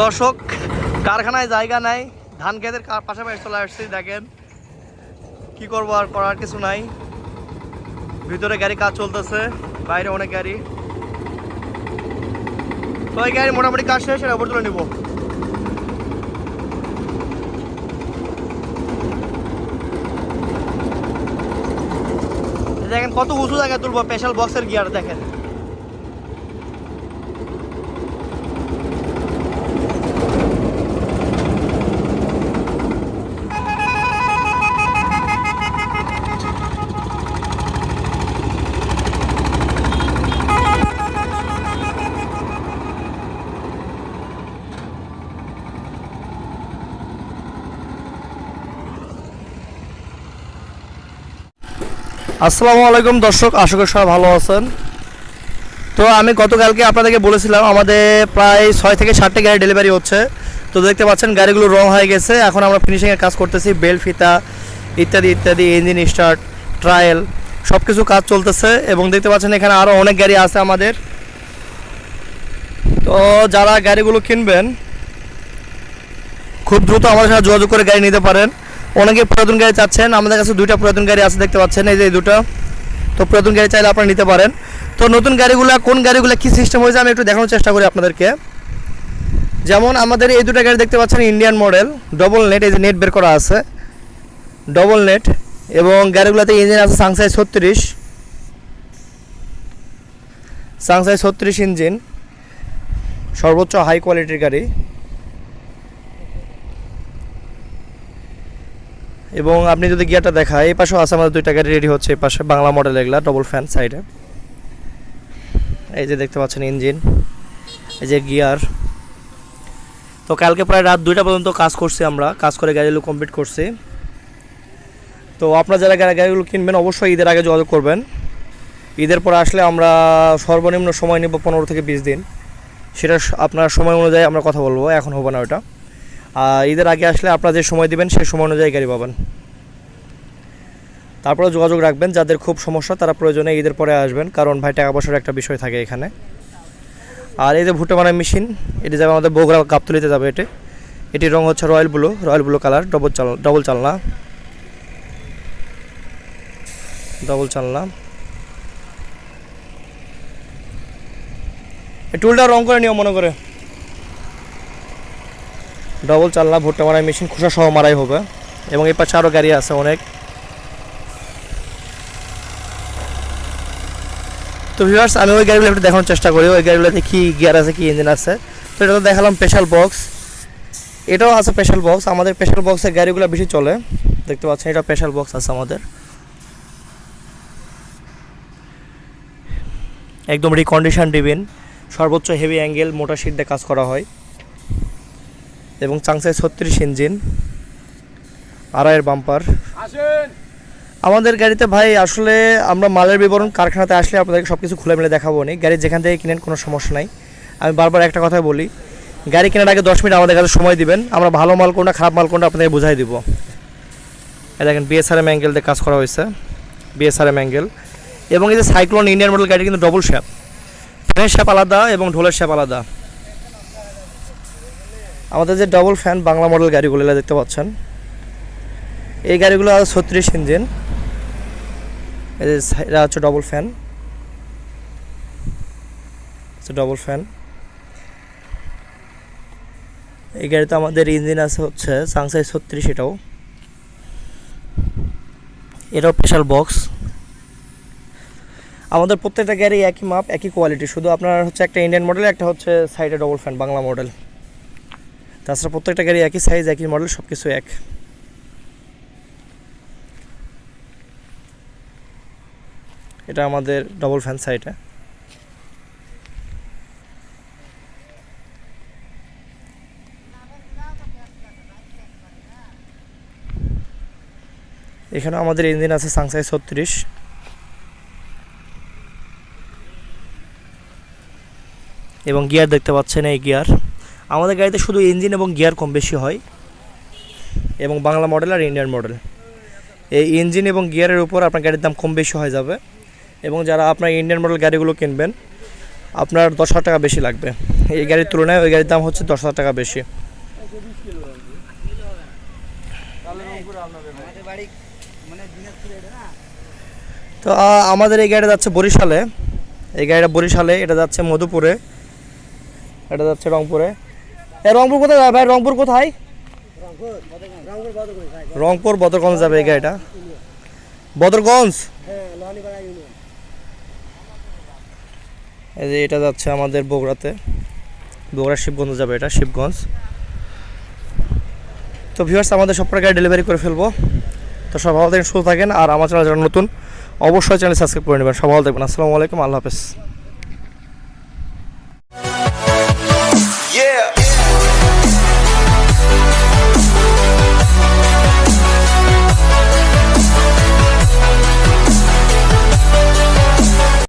দর্শক, কারখানায় জায়গা নাই, ধান খেতের পাশাপাশি চলে আসছি, দেখেন। কি করব আর করার কিছু নাই। ভিতরে গাড়ি কাজ চলতেছে, বাইরে অনেক গাড়ি। তো এই গাড়ি মোটামুটি কাজ শেষ উপর তুলে নিবো। দেখেন কত উঁচু জায়গায় তুলবো স্পেশাল বক্সের গিয়ার দেখেন। আসসালামু আলাইকুম দর্শক, আশা করি সবাই ভালো আছেন। তো আমি গতকালকে আপনাদেরকে বলেছিলাম, আমাদের প্রায় ছয় থেকে সাতটা গাড়ি ডেলিভারি হচ্ছে। তো দেখতে পাচ্ছেন, গাড়িগুলো রং হয়ে গেছে। এখন আমরা ফিনিশিংয়ের কাজ করতেছি বেল ফিতা ইত্যাদি ইত্যাদি ইঞ্জিন স্টার্ট ট্রায়াল সব কিছু কাজ চলতেছে। এবং দেখতে পাচ্ছেন, এখানে আরও অনেক গাড়ি আছে আমাদের। তো যারা গাড়িগুলো কিনবেন, খুব দ্রুত আমাদের সাথে যোগাযোগ করে গাড়ি নিতে পারেন। অনেকে পুরাতন গাড়ি চাচ্ছেন, আমাদের কাছে দুইটা পুরাতন গাড়ি আছে দেখতে পাচ্ছেন, এই যে এই দুটো। তো পুরাতন গাড়ি চাইলে আপনারা নিতে পারেন। তো নতুন গাড়িগুলো, কোন গাড়িগুলো কি সিস্টেম হয়েছে আমি একটু দেখানোর চেষ্টা করি আপনাদেরকে। যেমন আমাদের এই দুটো গাড়ি দেখতে পাচ্ছেন ইন্ডিয়ান মডেল ডবল নেট এই যে নেট বের করা আছে। ডবল নেট এবং গাড়িগুলোতে ইঞ্জিন আছে সাংসাই ছত্রিশ। সাংসাই ছত্রিশ ইঞ্জিন সর্বোচ্চ হাই কোয়ালিটির গাড়ি। এবং আপনি যদি গিয়ারটা দেখায়, এই পাশেও আছে আমাদের দুইটা গাড়ি রেডি হচ্ছে, এই পাশে বাংলা মডেল এগুলা ডবল ফ্যান সাইডে এই যে দেখতে পাচ্ছেন ইঞ্জিন এই যে গিয়ার তো কালকে প্রায় রাত দুইটা পর্যন্ত কাজ করছি আমরা, কাজ করে গাড়িগুলো কমপ্লিট করছি। তো আপনারা যারা গাড়ি গাড়িগুলো কিনবেন, অবশ্যই ঈদের আগে যোগাযোগ করবেন। ঈদের পরে আসলে আমরা সর্বনিম্ন সময় নেব পনেরো থেকে বিশ দিন। সেটা আপনার সময় অনুযায়ী আমরা কথা বলব, এখন হবে না ওটা ঈদের আগে আসলে আপনারা যে সময় দিবেন, সেই সময় অনুযায়ী গাড়ি পাবেন। তারপরে যোগাযোগ রাখবেন, যাদের খুব সমস্যা তারা প্রয়োজনে ঈদের পরে আসবেন, কারণ ভাই টাকা পয়সার একটা বিষয় থাকে এখানে। আর এই যে ভুট্টা বানায় মেশিন, এটি যাবে আমাদের বগুড়া গাবতলিতে যাবে এটি। এটির রং হচ্ছে royal blue royal blue colour, double চাল, ডবল চালনা। ডবল চালনা। টুলটা রং করে নিও মনে করে। ডবল চালনা ভুট্টা মারাই মেশিন খোসা সহ মারাই হবে। এবং এই পাশে আরও গাড়ি আছে অনেক। তো ভিউয়ার্স আমি ওই গাড়িগুলো একটু দেখানোর চেষ্টা করি। ওই গাড়িগুলোতে কী গিয়ার আছে কী ইঞ্জিন আছে। তো এটা তো দেখালাম স্পেশাল বক্স এটাও আছে স্পেশাল বক্স আমাদের স্পেশাল বক্সের গাড়িগুলো বেশি চলে। দেখতে পাচ্ছেন, এটা স্পেশাল বক্স আছে আমাদের। একদম রিকন্ডিশন ডিবিন সর্বোচ্চ হেভি অ্যাঙ্গেল মোটা সিট দিয়ে কাজ করা হয়। এবং চাংসাই ছত্রিশ ইঞ্জিন আড়াইয়ের বাম্পার। আমাদের গাড়িতে ভাই আসলে আমরা মালের বিবরণ কারখানাতে আসলে আপনাদেরকে সব কিছু খুলে মিলে দেখাবো নি। গাড়ি যেখান থেকে কিনেন কোনো সমস্যা নাই। আমি বারবার একটা কথাই বলি গাড়ি কেনার আগে দশ মিনিট আমাদের কাছে সময় দিবেন। আমরা ভালো মাল কোনটা খারাপ মাল কোনটা আপনাদের বুঝাই দিব। এই দেখেন বিএসআরএম অ্যাঙ্গেল দিয়ে কাজ করা হয়েছে বিএসআরএম অ্যাঙ্গেল এবং এই যে সাইক্লোন ইন্ডিয়ান মডেল গাড়ি কিন্তু ডবল শ্যাপ ফ্যানের শ্যাপ আলাদা এবং ঢোলের শ্যাপ আলাদা। আমাদের যে ডবল ফ্যান বাংলা মডেল গাড়িগুলো দেখতে পাচ্ছেন? এই গাড়িগুলো ছত্রিশ ইঞ্জিন এটা হচ্ছে ডবল ফ্যান ডবল ফ্যান এই গাড়িতে আমাদের ইঞ্জিন আছে হচ্ছে সাংসাই ছত্রিশ এটাও। এটাও স্পেশাল বক্স আমাদের প্রত্যেকটা গাড়ি একই মাপ, একই কোয়ালিটি শুধু আপনার হচ্ছে একটা ইন্ডিয়ান মডেল একটা হচ্ছে সাইডে ডবল ফ্যান বাংলা মডেল তাছাড়া প্রত্যেকটা গাড়ি একই সাইজ একই মডেল সব কিছু এক। এটা আমাদের ডবল ফ্যান সাইডে এখানে আমাদের ইঞ্জিন আছে সাংসাই ছত্রিশ। এবং গিয়ার দেখতে পাচ্ছেন এই গিয়ার আমাদের গাড়িতে শুধু ইঞ্জিন এবং গিয়ার কম বেশি হয় এবং বাংলা মডেল আর ইন্ডিয়ান মডেল। এই ইঞ্জিন এবং গিয়ারের উপর আপনার গাড়ির দাম কম বেশি হয়ে যাবে এবং যারা আপনার ইন্ডিয়ান মডেল গাড়িগুলো কিনবেন, আপনার দশ হাজার টাকা বেশি লাগবে। এই গাড়ির তুলনায় ওই গাড়ির দাম হচ্ছে দশ হাজার টাকা বেশি। তো আমাদের এই গাড়িটা যাচ্ছে বরিশালে। এই গাড়িটা বরিশালে, এটা যাচ্ছে মধুপুরে, এটা যাচ্ছে রংপুরে। রংপুর কোথায় যাবে ভাই? রংপুর কোথায়? রংপুর বদরগঞ্জ যাবে এই গাড়িটা। বদরগঞ্জ? এই যে এটা যাচ্ছে আমাদের বগুড়াতে। বগুড়া শিবগঞ্জ যাবে এটা, শিবগঞ্জ। তো ভিউয়ার্স আমাদের সব গাড়ি ডেলিভারি করে ফেলব। তো সব ভালো থাকেন, সুস্থ থাকেন। আর আমার চ্যানেল যারা নতুন, অবশ্যই চ্যানেল সাবস্ক্রাইব করে নেবেন। সব ভালো থাকবেন। আসসালামু আলাইকুম, আল্লাহ হাফেজ।